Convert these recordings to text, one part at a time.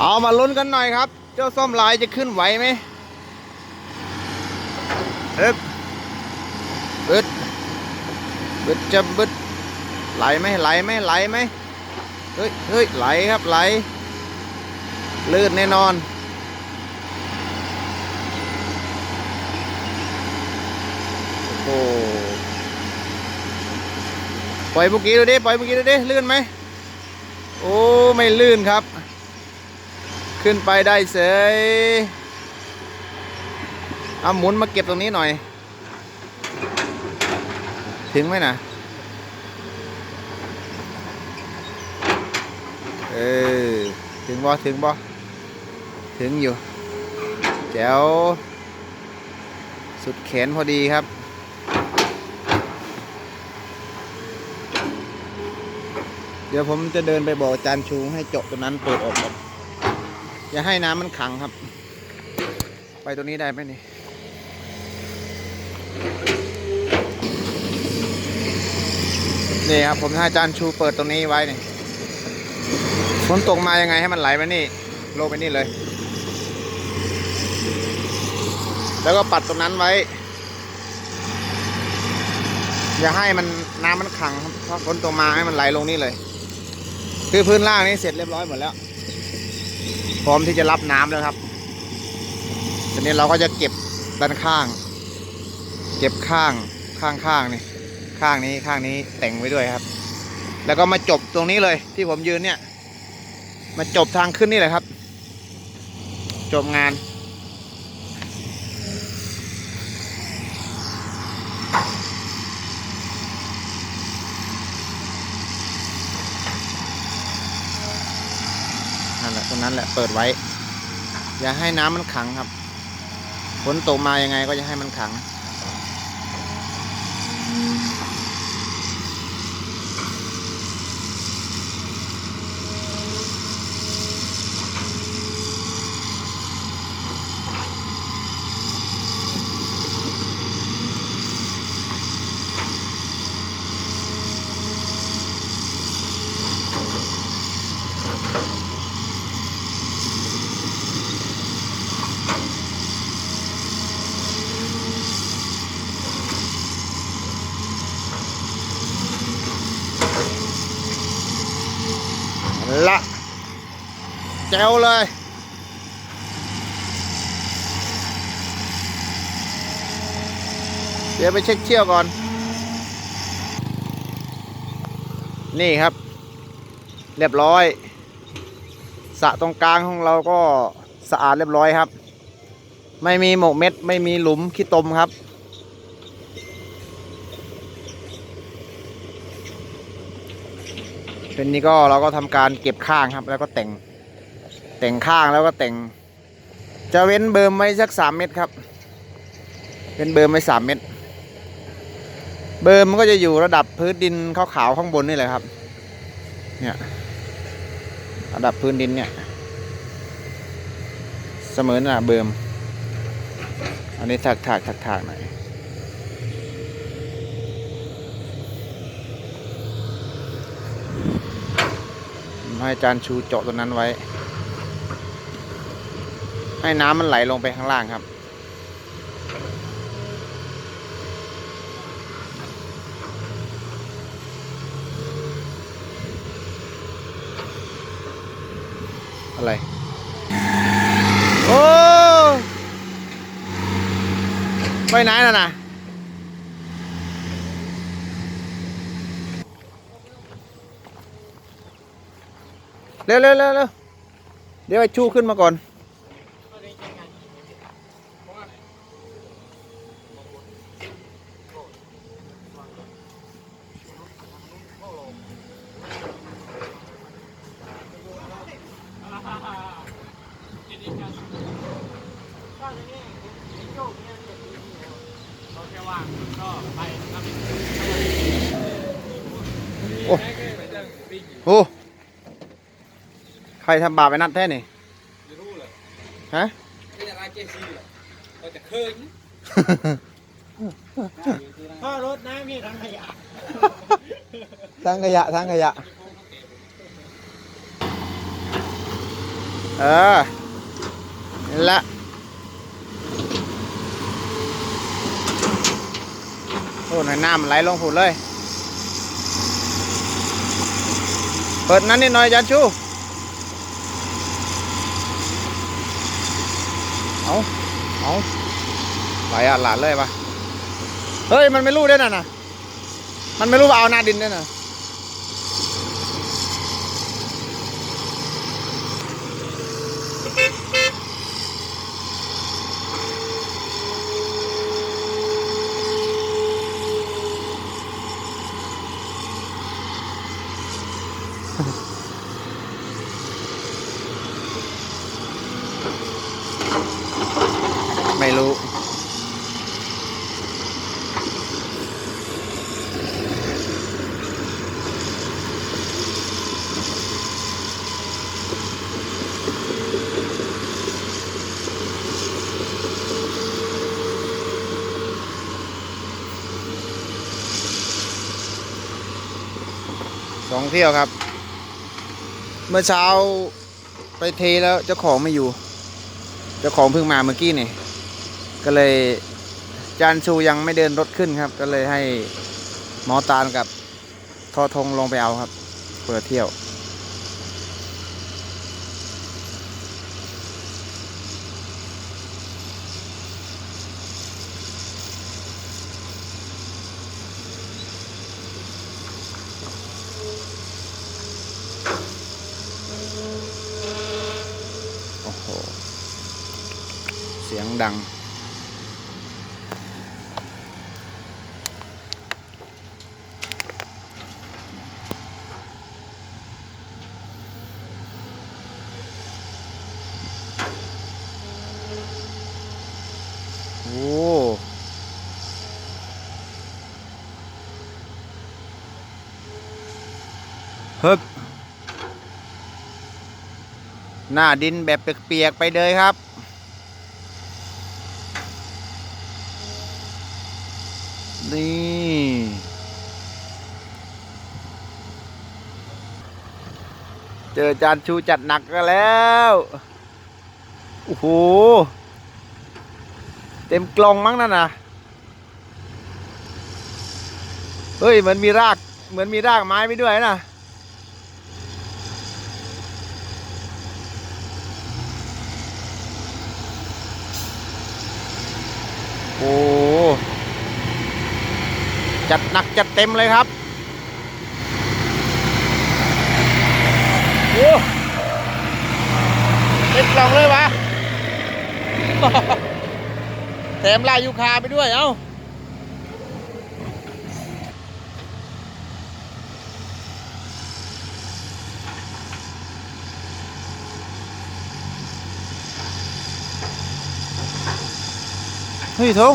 เอามาลุ้นกันหน่อยครับ เจ้าส้มลายจะขึ้นไหวไหมเอ๊บบึดบึดจะบึดไหลไหมไหลไหมไหลไหมเฮ้ยเฮ้ยไหลครับไหลลื่นแน่นอนโอ้ปล่อยเมื่อกี้ดูดิปล่อยเมื่อกี้ดูดิลื่นไหมโอ้ไม่ลื่นครับ ขึ้นไปได้เสยเอาหมุนมาเก็บตรงนี้หน่อย ถึงไหมนะเออ ถึงบ่ถึงบ่ถึงอยู่แจ๋วสุดแขนพอดีครับ เดี๋ยวผมจะเดินไปบอกอาจารย์ชูให้เจาะตัวนั้นเปิดออกก่อน อย่าให้น้ำมันขังครับ ไปตัวนี้ได้ไหมนี่นี่ครับผมให้อาจารย์ชูเปิดตรงนี้ไว้นี่ฝนตกมายังไงให้มันไหลมานี่ลงไปนี่เลย แล้วก็ปัดตรงนั้นไว้ อย่าให้มันน้ำมันขังครับเพราะฝนตกมาให้มันไหลลงนี่เลย คือพื้นล่างนี้เสร็จเรียบร้อยหมดแล้ว พร้อมที่จะรับน้ำแล้วครับทีนี้เราก็จะเก็บด้านข้าง เก็บข้างข้างข้างนี่ข้างนี้ข้างนี้แต่งไว้ด้วยครับ แล้วก็มาจบตรงนี้เลย ที่ผมยืนเนี่ย มาจบทางขึ้นนี่แหละครับ จบงาน นั่นแหละต รงนั้นแหละเปิดไว้ อย่าให้น้ำมันขังครับฝนตกมายังไงก็จะให้มันขัง ละแจวเลย เดี๋ยวไปเช็คเชี่ยวก่อน นี่ครับ เรียบร้อยสะตรงกลางของเราก็สะอาดเรียบร้อยครับ ไม่มีหมกเม็ด ไม่มีหลุมขี้ตมครับ เป็นนี้ก็เราก็ทำการเก็บข้างครับ แล้วก็แต่งแต่งข้างแล้วก็แต่ง จะเว้นเบิร์มไว้สักสามเมตรครับเป็นเบิร์มไว้สามเมตร เบิร์มมันก็จะอยู่ระดับพื้นดินขาวๆข้างบนนี่แหละครับ เนี่ยระดับพื้นดินเนี่ย เสมอหน่ะเบิร์มอันนี้ถากถากถากถากหน่อย ให้อาจารย์ชูเจาะตัวนั้นไว้ ให้น้ำมันไหลลงไปข้างล่างครับ อะไร โอ้ ไปไหนน่ะนะ เร็วเร็วเร็วเร็วเดี๋ยวไอ้ชูขึ้นมาก่อน โอ้โห ใครทำบาปไปนัดแท้นี่จะรู้เลยฮะไม่จะลายเจซีเลยเราจะเคยพ่อรถน้ำนี่ทั้งขยะทั้งขยะทั้งขยะ เออนี่นละโอ้ยน้ำมันไหลลงผุดเลย เปิดนั้นนิดหน่อยจานชู เอา เอาไหลอะหลานเลยปะเฮ้ย มันไม่รู้ด้วยน่ะนะมันไม่รู้ว่าเอาหน้าดินด้วยน่ะ ไม่รู้ สองเที่ยวครับ เมื่อเช้าไปเทแล้วเจ้าของไม่อยู่ เจ้าของเพิ่งมาเมื่อกี้นี่ ก็เลยจานชูยังไม่เดินรถขึ้นครับ ก็เลยให้หมอตาลกับทอทงลงไปเอาครับ เปิดเที่ยว โอ้โห เสีย งดัง โอ้ฮึบหน้าดินแบบเปียกๆไปเลยครับ นี่ เจ อจานชูจัดหนักกันแล้วโอ้โหเต็มกล่องมั้งนั่นนะเฮ้ยเหมือนมีรากเหมือนมีรากไม้ไปด้วยนะโอ้จัดหนักจัดเต็มเลยครับ โอ้เต็มก ลองเลยวะแถมลายยูคาไปด้วยเอ้าเฮ้ยทง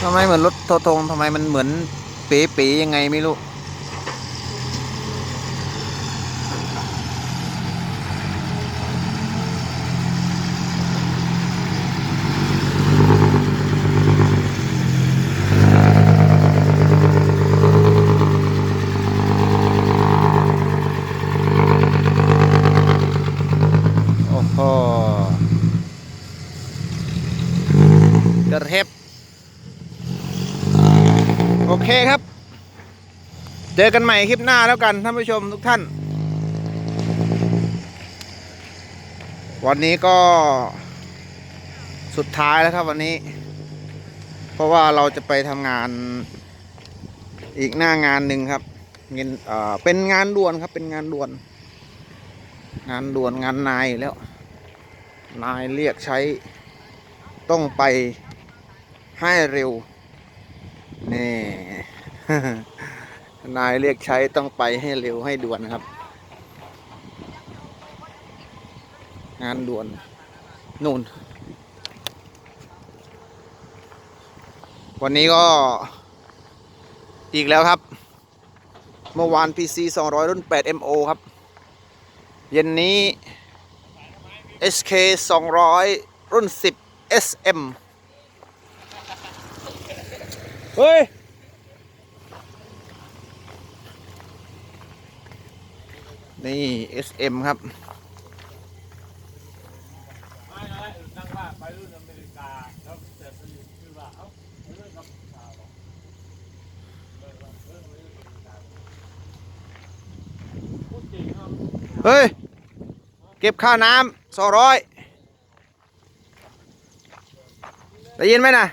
ทำไมเหมือนรถโททงทำไมมันเหมือนเป๋ๆยังไงไม่รู้ โอ้โห กระเทบโอเคครับ เจอกันใหม่คลิปหน้าแล้วกันท่านผู้ชมทุกท่าน วันนี้ก็สุดท้ายแล้วครับวันนี้ เพราะว่าเราจะไปทำงานอีกหน้างานหนึ่งครับเงินเป็นงานด่วนครับ เป็นงานด่วน งานด่วนงานนายแล้ว นายเรียกใช้ต้องไป ให้เร็ว นี่ นายเรียกใช้ต้องไปให้เร็วให้ด่วนครับ งานด่วนนู่น วันนี้ก็อีกแล้วครับ เมื่อวาน PC 200 รุ่น 8MO ครับ เย็นนี้ SK 200 รุ่น 10 SM เฮ้ยนี่ SM ครับเฮ้ย เก็บค่าน้ำสองร้อยได้ยินไหมนะ